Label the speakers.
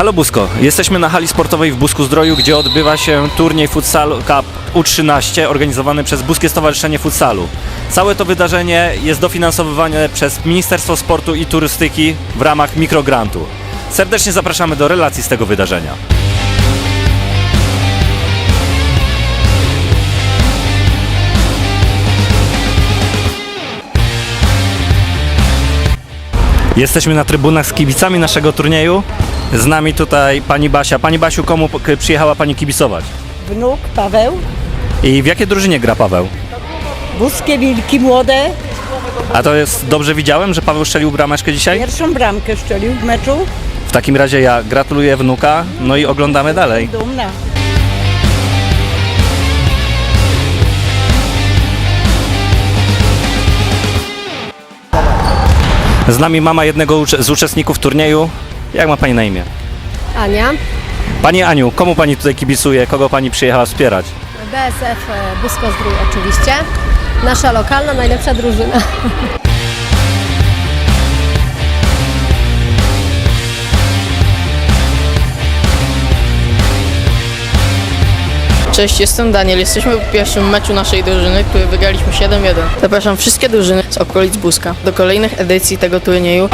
Speaker 1: Halo Busko, jesteśmy na hali sportowej w Busku Zdroju, gdzie odbywa się turniej Futsal Cup U13 organizowany przez Buskie Stowarzyszenie Futsalu. Całe to wydarzenie jest dofinansowywane przez Ministerstwo Sportu i Turystyki w ramach mikrograntu. Serdecznie zapraszamy do relacji z tego wydarzenia. Jesteśmy na trybunach z kibicami naszego turnieju. Z nami tutaj pani Basia. Pani Basiu, komu k- przyjechała pani kibicować?
Speaker 2: Wnuk Paweł,
Speaker 1: I w jakiej drużynie gra Paweł?
Speaker 2: Buskie Wilki Młode,
Speaker 1: A to jest dobrze widziałem, że Paweł strzelił brameczkę dzisiaj?
Speaker 2: pierwszą bramkę szczelił w meczu.
Speaker 1: W takim razie ja gratuluję wnuka, no i oglądamy dalej.
Speaker 2: Dumna.
Speaker 1: Z nami mama jednego z uczestników turnieju. Jak ma pani na imię?
Speaker 3: Ania,
Speaker 1: Pani Aniu, komu pani tutaj kibicuje? Kogo pani przyjechała wspierać?
Speaker 3: BSF e, Busko Zdrój oczywiście. Nasza lokalna, najlepsza drużyna.
Speaker 4: Cześć, jestem Daniel. Jesteśmy w pierwszym meczu naszej drużyny, który wygraliśmy 7-1. Zapraszam wszystkie drużyny z okolic Buska do kolejnych edycji tego turnieju.